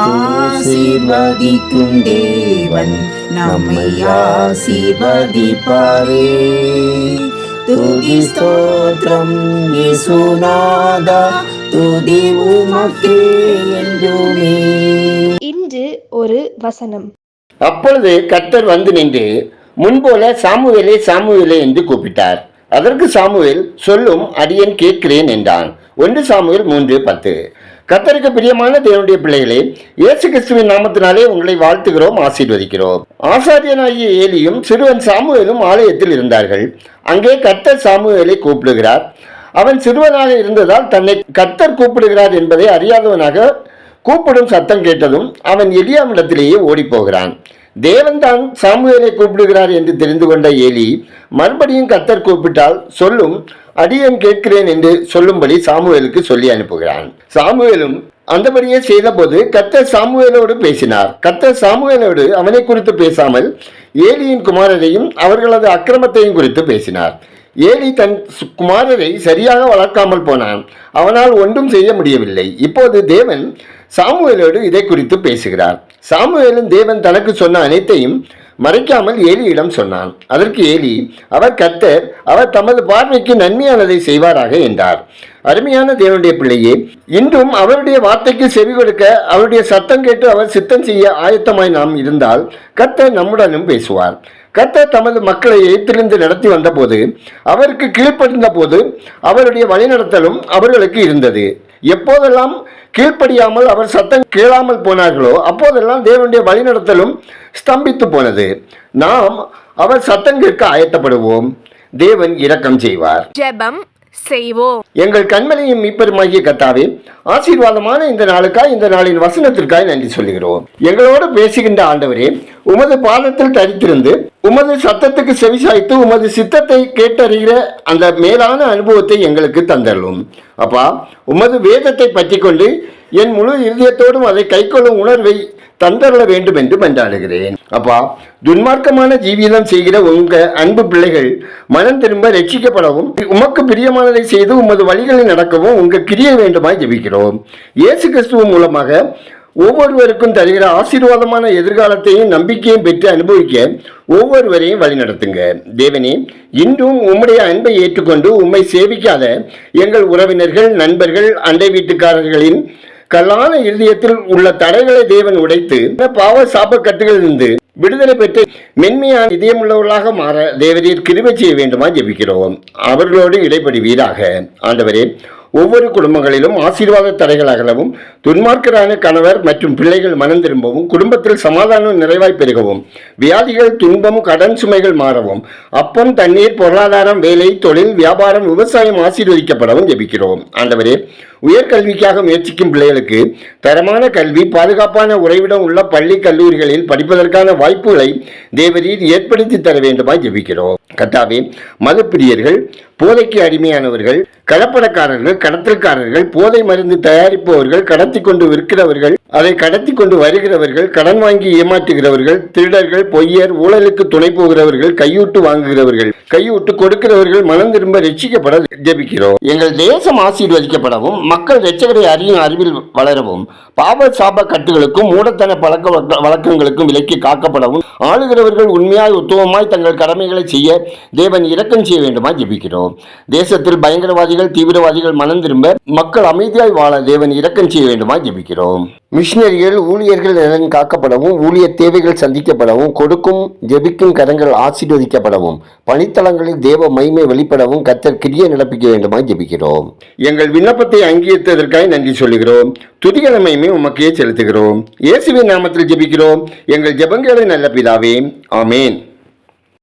ஆசீர்வதிக்கும் தேவன் நம்மை ஆசீர்வதிப்பாரே. துதி ஸ்தோத்திரம் இயேசுநாதா துதி உமக்கே என்றுமே. இன்று ஒரு வசனம். அப்பொழுது கர்த்தர் வந்து நின்று முன்போல சாமுவேலே சாமுவேலே என்று கூப்பிட்டார். அதற்கு சாமுவேல் சொல்லும் அடியேன் கேட்கிறேன் என்றான். ஒன்று சாமுவேல் மூன்று பத்து. கத்தருக்கு பிரியமான தேவனுடைய பிள்ளைகளே இயேசு கிறிஸ்துவின் நாமத்தினாலே உங்களை வாழ்த்துகிறோம் ஆசீர்வதிக்கிறோம். ஆசாரியனாகிய ஏலியும் சிறுவன் சாமுவேலும் ஆலயத்தில் இருந்தார்கள். அங்கே கர்த்தர் சாமுவேலை கூப்பிடுகிறார். அவன் சிறுவனாக இருந்ததால் தன்னை கர்த்தர் கூப்பிடுகிறார் என்பதை அறியாதவனாக கூப்பிடும் சத்தம் கேட்டதும் அவன் எலியாமிடத்திலேயே ஓடிப்போகிறான். போகிறான் தேவன்தான் சாமுவேலை கூப்பிடுகிறார் என்று தெரிந்து கொண்ட ஏலி மறுபடியும் கத்தர் கூப்பிட்டால் சொல்லும் அடியன் கேட்கிறேன் என்று சொல்லும்படி சாமுவேலுக்கு சொல்லி அனுப்புகிறான். சாமுவேலும் அந்தபடியே செய்தபோது கத்தர் சாமுவேலோடு பேசினார். கத்தர் சாமுவேலோடு அவனை குறித்து பேசாமல் ஏலியின் குமாரரையும் அவர்களது அக்கிரமத்தையும் குறித்து பேசினார். ஏலி தன் சு- குமாரரை சரியாக வளர்க்காமல் போனான். அவனால் ஒன்றும் செய்ய முடியவில்லை. இப்போது தேவன் சாமுவேலோடு இதை குறித்து பேசுகிறார். சாமுவேலும் தேவன் தனக்கு சொன்ன அனைத்தையும் மறைக்காமல் ஏலியிடம் சொன்னான். அதற்கு ஏலி அவர் கர்த்தர் அவர் தமது பார்வைக்கு நன்மையானதை செய்வாராக என்றார். அருமையான தேவனுடைய பிள்ளையே இன்றும் அவருடைய வார்த்தைக்கு செவி கொடுக்க அவருடைய சத்தம் கேட்டு அவர் சித்தம் செய்ய ஆயத்தமாய் நாம் இருந்தால் கர்த்தர் நம்முடனும் பேசுவார். கர்த்தர் தமது மக்களை எய்த்திருந்து நடத்தி வந்தபோது அவருக்கு கீழ்ப்படிந்த போது அவருடைய வழிநடத்தலும் அவர்களுக்கு இருந்தது. எப்போதெல்லாம் கீழ்ப்படியாமல் அவர் சத்தம் கேளாமல் போனார்களோ அப்போதெல்லாம் தேவனுடைய வழிநடத்தலும் ஸ்தம்பித்து போனது. நாம் அவர் சத்தம் கேட்க ஆயத்தப்படுவோம் தேவன் இரக்கம் செய்வார். ஜெபம் செய்வோம். எங்கள் கண்மலையும் மீப்பெருமாகிய கத்தாவே ஆசீர்வாதமான இந்த நாளுக்காய் இந்த நாளின் வசனத்திற்காய் நன்றி சொல்கிறோம் எங்களோடு பேசுகின்ற ஆண்டவரே உமது பாதத்தில் தரித்திருந்து உமது சத்தத்துக்கு செவிசாய்த்து உமது சித்தத்தை கேட்டறிகிற அந்த மேலான அனுபவத்தை எங்களுக்கு தந்தள்ளும் அப்பா உமது வேதத்தை பற்றி கொண்டு என் முழு இருதயத்தோடும் அதை கைக்கொள்ளும் உணர்வை தந்தரல வேண்டும் என்று மன்றாடுகிறேன். அப்பா துன்மார்க்கமான ஜீவிதம் செய்கிற உங்க அன்பு பிள்ளைகள் மனம் திரும்ப ரட்சிக்கப்படவும் உமக்கு பிரியமானதை செய்து உமது வழிகளில் நடக்கவும் உங்க கிரிய வேண்டுமாய் ஜெபிக்கிறோம். இயேசு கிறிஸ்துவ மூலமாக ஒவ்வொருவருக்கும் தருகிற ஆசீர்வாதமான எதிர்காலத்தையும் நம்பிக்கையும் பெற்று அனுபவிக்க ஒவ்வொருவரையும் வழிநடத்துங்க தேவனே இன்றும் உம்முடைய அன்பை ஏற்றுக்கொண்டு உம்மை சேவிக்காத எங்கள் உறவினர்கள் நண்பர்கள் அண்டை வீட்டுக்காரர்களின் கல்லான இருதயத்தில் உள்ள தடைகளை தேவன் உடைத்து பாவ சாபக்கட்டுகளிலிருந்து விடுதலை பெற்று மென்மையான இதயமுள்ளவர்களாக மாற தேவரீர் கிருபை செய்ய வேண்டுமா ஜெபிக்கிறோம். அவர்களோடு இடைப்படுவீராக ஆண்டவரே ஒவ்வொரு குடும்பங்களிலும் ஆசீர்வாத தடைகள் அகலவும் துன்மார்க்கரான கணவர் மற்றும் பிள்ளைகள் மனம் திரும்பவும் குடும்பத்தில் சமாதானம் நிறைவாய் பெருகவும் வியாதிகள் துன்பம் கடன் சுமைகள் மாறவும் அப்பம் தண்ணீர் பொருளாதாரம் வேலை தொழில் வியாபாரம் விவசாயம் ஆசீர்வதிக்கப்படவும் ஜெபிக்கிறோம். ஆண்டவரே உயர்கல்விக்காக முயற்சிக்கும் பிள்ளைகளுக்கு தரமான கல்வி பாதுகாப்பான உறைவிடம் உள்ள பள்ளி கல்லூரிகளில் படிப்பதற்கான வாய்ப்புகளை தேவரீர் ஏற்படுத்தி தர வேண்டுமாய் ஜெபிக்கிறோம். கத்தாவே மதப்பிரியர்கள் போதைக்கு அடிமையானவர்கள் கலப்படக்காரர்கள் கடத்தல்காரர்கள் போதை மருந்து தயாரிப்பவர்கள் கடத்தி கொண்டு விற்கிறவர்கள் அதை கடத்தி கொண்டு வருகிறவர்கள் கடன் வாங்கி ஏமாற்றுகிறவர்கள் திருடர்கள் பொய்யர் ஊழலுக்கு துணை போகிறவர்கள் கையூட்டு வாங்குகிறவர்கள் கையூட்டு கொடுக்கிறவர்கள் மனம் திரும்ப ரட்சிக்கப்பட ஜெபிக்கிறோம். எங்கள் தேசம் ஆசீர்வதிக்கப்படவும் மக்கள் ரட்சகரை அறியும் அறிவில் வளரவும் பாப சாப கட்டுகளுக்கும் மூடத்தன பழக்க வழக்கங்களுக்கும் விலக்கி காக்கப்படவும் ஆளுகிறவர்கள் உண்மையாய் உத்தமமாய் தங்கள் கடமைகளை செய்ய தேவன் இரக்கம் செய்ய வேண்டுமா ஜெபிக்கிறோம். தேசத்தில் பயங்கரவாதிகள் தீவிரவாதிகள் மனம் திரும்ப மக்கள் அமைதியாய் வாழ தேவன் இரக்கம் செய்ய வேண்டுமா ஜெபிக்கிறோம். மிஷினரிகள் ஊழியர்கள் நலன் காக்கப்படவும் ஊழிய தேவைகள் சந்திக்கப்படவும் கொடுக்கும் ஜெபிக்கும் கரங்கள் ஆசீர்வதிக்கப்படவும் பணித்தளங்களில் தேவ மைமை வெளிப்படவும் கத்தர் கிரிய நடப்பிக்க வேண்டுமா ஜெபிக்கிறோம். எங்கள் விண்ணப்பத்தை அங்கீகரித்ததற்காக நன்றி சொல்லுகிறோம். துதிகளை மகிமை உமக்கே செலுத்துகிறோம். இயேசுவின் நாமத்தில் ஜெபிக்கிறோம். எங்கள் ஜெபங்களை நல்ல பிதாவே. ஆமேன்.